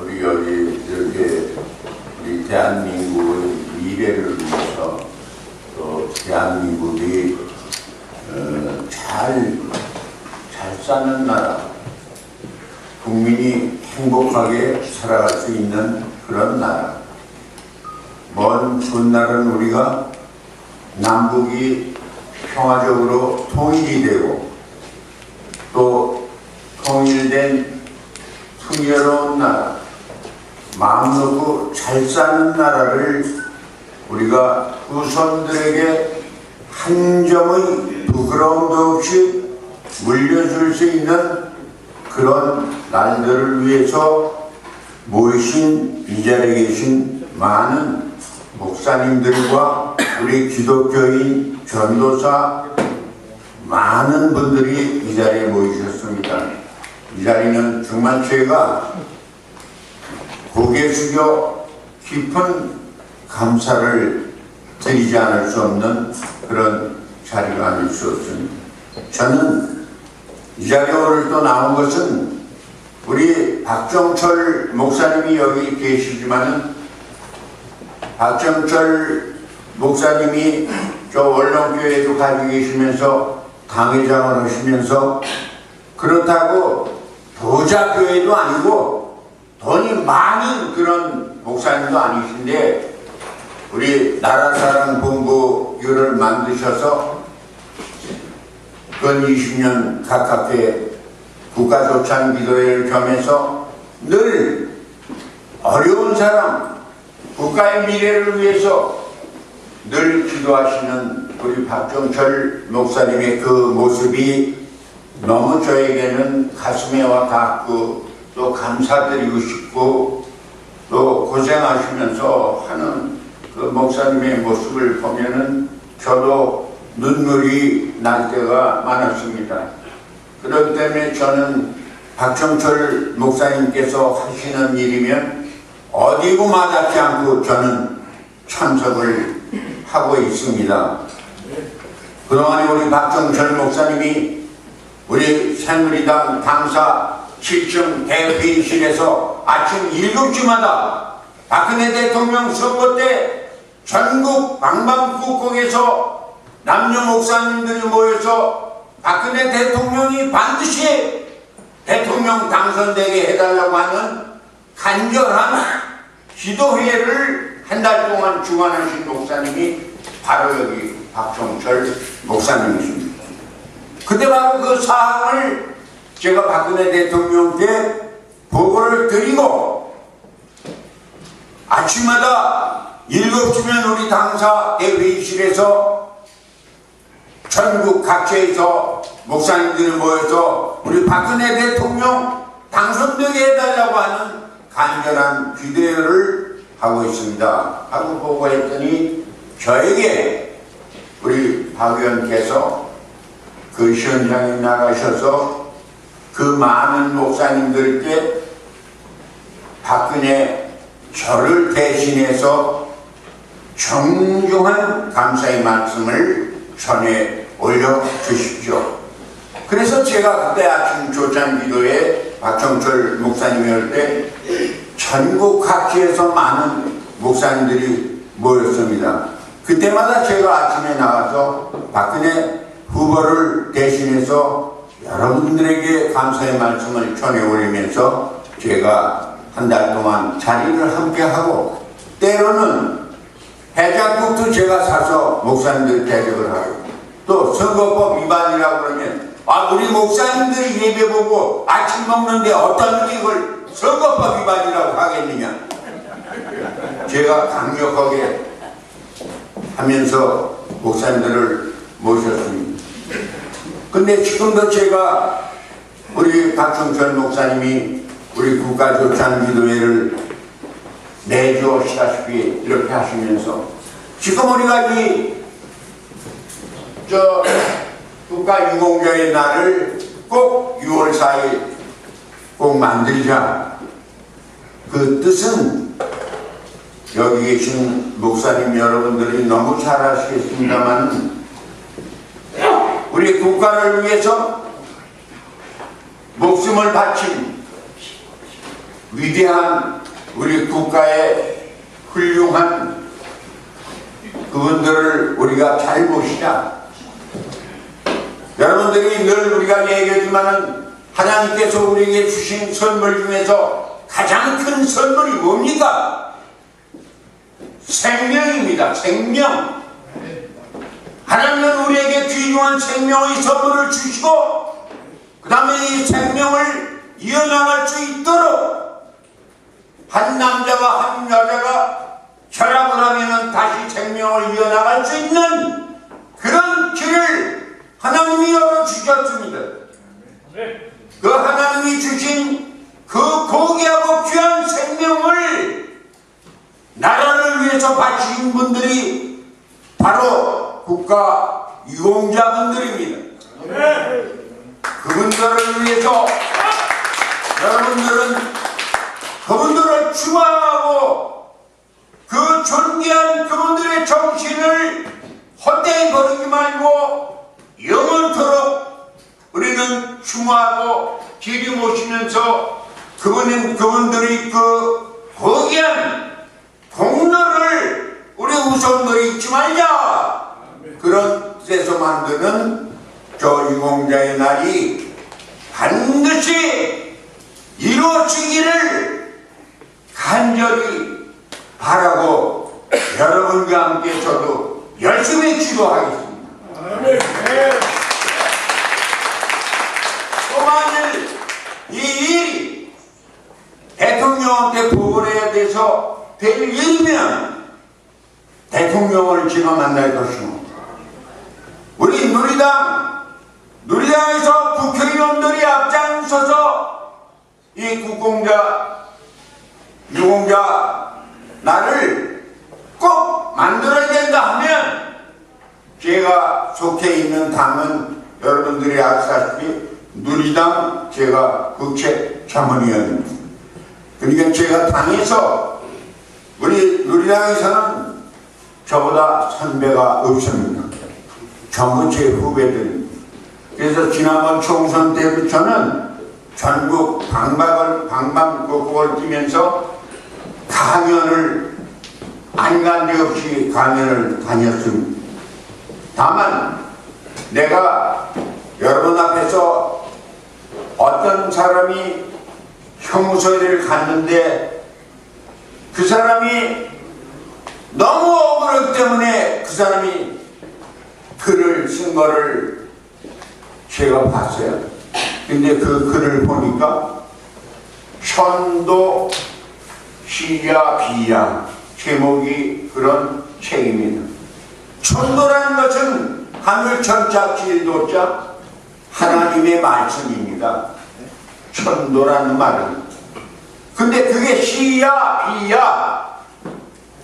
우리 여기 이렇게 우리 대한민국의 미래를 위해서 또 대한민국이 어, 잘, 잘 사는 나라, 국민이 행복하게 살아갈 수 있는 그런 나라. 먼 훗날은 우리가 남북이 평화적으로 통일이 되고 또 통일된 풍요로운 나라, 마음 놓고 잘 사는 나라를 우리가 후손들에게 한 점의 부끄러움도 없이 물려줄 수 있는 그런 날들을 위해서 모이신 이 자리에 계신 많은 목사님들과 우리 기독교인 전도사 많은 분들이 이 자리에 모이셨습니다. 이 자리는 정말 제가 고개 숙여 깊은 감사를 드리지 않을 수 없는 그런 자리가 아닐 수 없습니다. 저는 이 자리에 오늘 또 나온 것은 우리 박정철 목사님이 여기 계시지만은 박정철 목사님이 저 원롱교회에도 가지고 계시면서 당회장을 하시면서 그렇다고 도자교회도 아니고 돈이 많은 그런 목사님도 아니신데 우리 나라사랑 본부교를 만드셔서 근 20년 가깝게 국가조찬 기도회를 겸해서 늘 어려운 사람, 국가의 미래를 위해서 늘 기도하시는 우리 박정철 목사님의 그 모습이 너무 저에게는 가슴에 와 닿고 또 감사드리고 싶고 또 고생하시면서 하는 그 목사님의 모습을 보면은 저도 눈물이 날 때가 많았습니다. 그렇기 때문에 저는 박정철 목사님께서 하시는 일이면 어디고 마다지 않고 저는 참석을 하고 있습니다. 그동안에 우리 박정철 목사님이 우리 새누리당 당사 7층 대회의실에서 아침 7시마다 박근혜 대통령 선거 때 전국 방방곡곡에서 남녀 목사님들이 모여서 박근혜 대통령이 반드시 대통령 당선되게 해달라고 하는 간절한 기도회를 한 달 동안 주관하신 목사님이 바로 여기 박종철 목사님이십니다. 그때 바로 그 사항을 제가 박근혜 대통령께 보고를 드리고 아침마다 일곱시면 우리 당사 대회의실에서 전국 각지에서 목사님들이 모여서 우리 박근혜 대통령 당선되게 해달라고 하는 간절한 기대를 하고 있습니다. 하고 보고했더니 저에게 우리 박 의원께서 그 현장에 나가셔서 그 많은 목사님들께 박근혜 저를 대신해서 정중한 감사의 말씀을 전해 올려 주십시오. 그래서 제가 그때 아침 조찬 기도에 박정철 목사님이 올 때 전국 각지에서 많은 목사님들이 모였습니다. 그때마다 제가 아침에 나가서 박근혜 후보를 대신해서 여러분들에게 감사의 말씀을 전해 올리면서 제가 한 달 동안 자리를 함께 하고 때로는 해장국도 제가 사서 목사님들 대접을 하고 또 선거법 위반이라고 그러면 아 우리 목사님들이 예배 보고 아침 먹는데 어떤 이걸 선거법 위반이라고 하겠느냐 제가 강력하게 하면서 목사님들을 모셨습니다. 근데 지금도 제가 우리 박성철 목사님이 우리 국가조찬 기도회를 매주 오시다시피 이렇게 하시면서 지금 우리가 이 저 국가 유공자의 날을 꼭 6월 4일 꼭 만들자. 그 뜻은 여기 계신 목사님 여러분들이 너무 잘 아시겠습니다만 우리 국가를 위해서 목숨을 바친 위대한 우리 국가의 훌륭한 그분들을 우리가 잘 보시자. 여러분들이 늘 우리가 얘기하지만은 하나님께서 우리에게 주신 선물 중에서 가장 큰 선물이 뭡니까? 생명입니다. 생명. 하나님은 우리에게 귀중한 생명의 선물을 주시고 그 다음에 이 생명을 이어나갈 수 있도록 한 남자와 한 여자가 결합을 하면 다시 생명을 이어나갈 수 있는 그런 길을 하나님이 열어주셨습니다. 그 하나님이 주신 그 고귀하고 귀한 생명을 나라를 위해서 바치신 분들이 바로 국가 유공자분들입니다. 그분들을 위해서 여러분들은 그분들을 추앙하고 그 존귀한 그분들의 정신을 헛되이 버리지 말고 영원토록 우리는 추모하고 길이 모시면서 그분은 그분들이 그 거기한 공로를 우리 우선으로 잊지 말자 그런 뜻에서 만드는 저 유공자의 날이 반드시 이루어지기를 간절히 바라고 여러분과 함께 저도 열심히 기도하겠습니다. 또 만일 이 일이 대통령한테 보고를 해야 돼서 될 일이면 대통령을 제가 만날 것이고 우리 누리당 누리당에서 국회의원들이 앞장서서 이 국공자 유공자 나를 꼭 만들어야 된다 하면 제가 속해 있는 당은 여러분들이 아시다시피 누리당 제가 국회 자문위원입니다. 그러니까 제가 당에서 우리 누리당에서는 저보다 선배가 없습니다. 전부 제 후배들입니다. 그래서 지난번 총선 때부터는 전국 방방을 방방곡곡을 뛰면서 강연을 안간데 없이 강연을 다녔습니다. 다만 내가 여러분 앞에서 어떤 사람이 형무소를 갔는데 그 사람이 너무 억울하기 때문에 그 사람이 글을 쓴 거를 제가 봤어요. 근데 그 글을 보니까 천도 시야 비야 제목이 그런 책입니다. 천도라는 것은 하늘 천자 길도자 하나님의 말씀입니다. 천도라는 말은 근데 그게 시야 비야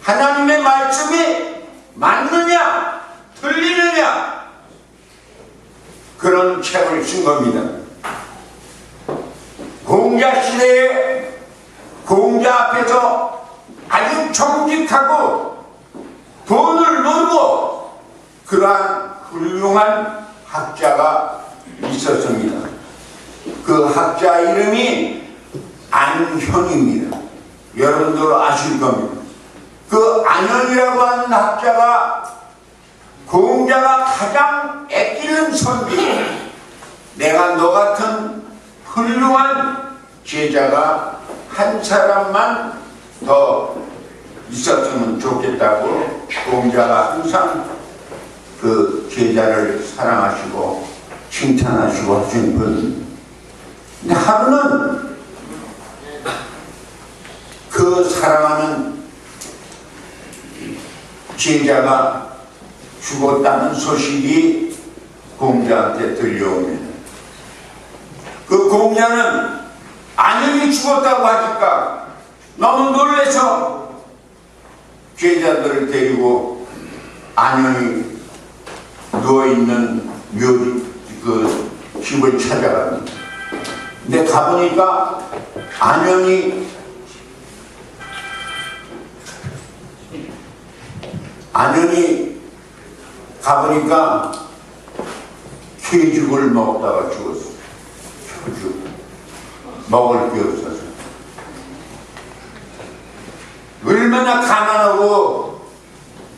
하나님의 말씀이 맞느냐 틀리느냐 그런 책을 쓴 겁니다. 공자 시대에 공자 앞에서 아주 정직하고 돈을 놀고 그러한 훌륭한 학자가 있었습니다. 그 학자 이름이 안현입니다. 여러분들 아실 겁니다. 그 안현이라고 하는 학자가 공자가 가장 애끼는 선비 내가 너 같은 훌륭한 제자가 한 사람만 더 있었으면 좋겠다고 공자가 항상 그 제자를 사랑하시고 칭찬하시고 하신 분. 근데 하루는 그 사랑하는 제자가 죽었다는 소식이 공자한테 들려옵니다. 그 공자는 안녕히 죽었다고 하니까 너무 놀래서 제자들을 데리고 안녕히 누워있는 묘지 그 집을 찾아갑니다. 근데 가보니까 안녕히 안녕히 가보니까 쾌죽을 먹다가 죽었어. 쾌죽. 먹을 게 없어서. 가난하고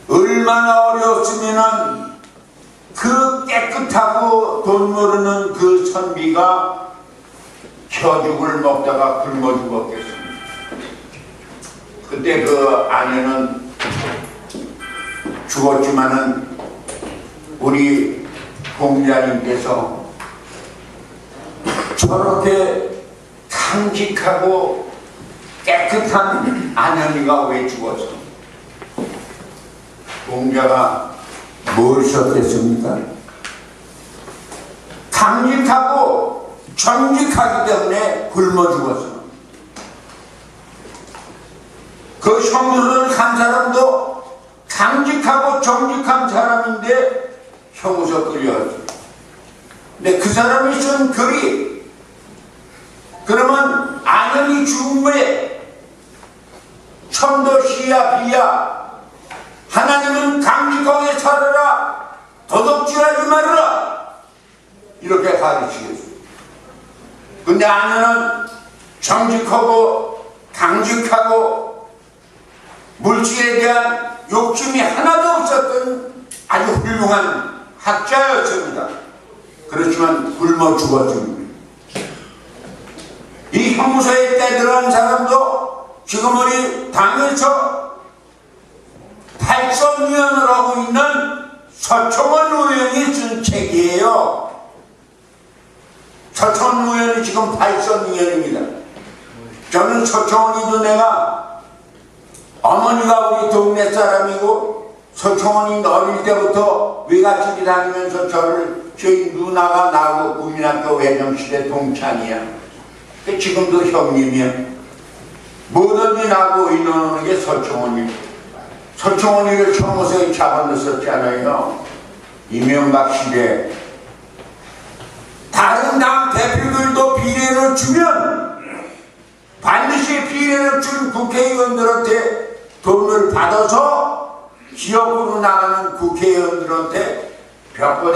얼마나 어려웠으면은 그 깨끗하고 돈 모르는 그 선비가 혀죽을 먹다가 굶어 죽었겠습니다. 그때 그 아내는 죽었지만은 우리 공자님께서 저렇게 강직하고 깨끗한 아내미가 왜 죽었어? 공자가 뭘 썼겠습니까? 강직하고 정직하기 때문에 굶어 죽었어. 그 형무소를 간 사람도 강직하고 정직한 사람인데 형무소 끌려왔어. 근데 그 사람이 쓴 글이 그러면 안연이 죽은 후에 천도시야 비야 하나님은 강직하게 살아라 도덕질하지 말아라 이렇게 가르치겠어요. 근데 아내는 정직하고 강직하고 물질에 대한 욕심이 하나도 없었던 아주 훌륭한 학자였습니다. 그렇지만 굶어 죽었습니다. 이 형무소에 때들어간 사람도 지금 우리 당에서 발전위원을 하고 있는 서청원 의원이 쓴 책이에요. 서청원 의원이 지금 발전위원입니다. 저는 서청원이도 내가 어머니가 우리 동네 사람이고 서청원이 어릴 때부터 외갓집이 다니면서 저를 저희 누나가 나고 국민학교 외정시대 동창이야. 그 지금도 형님이야. 뭐든지 나고 인원하는 게 서청원이. 서청원이를 청호서에 잡아넣었잖아요. 이명박 시대. 다른 당 대표들도 비례를 주면 반드시 비례를 준 국회의원들한테 돈을 받아서 지역으로 나가는 국회의원들한테 벽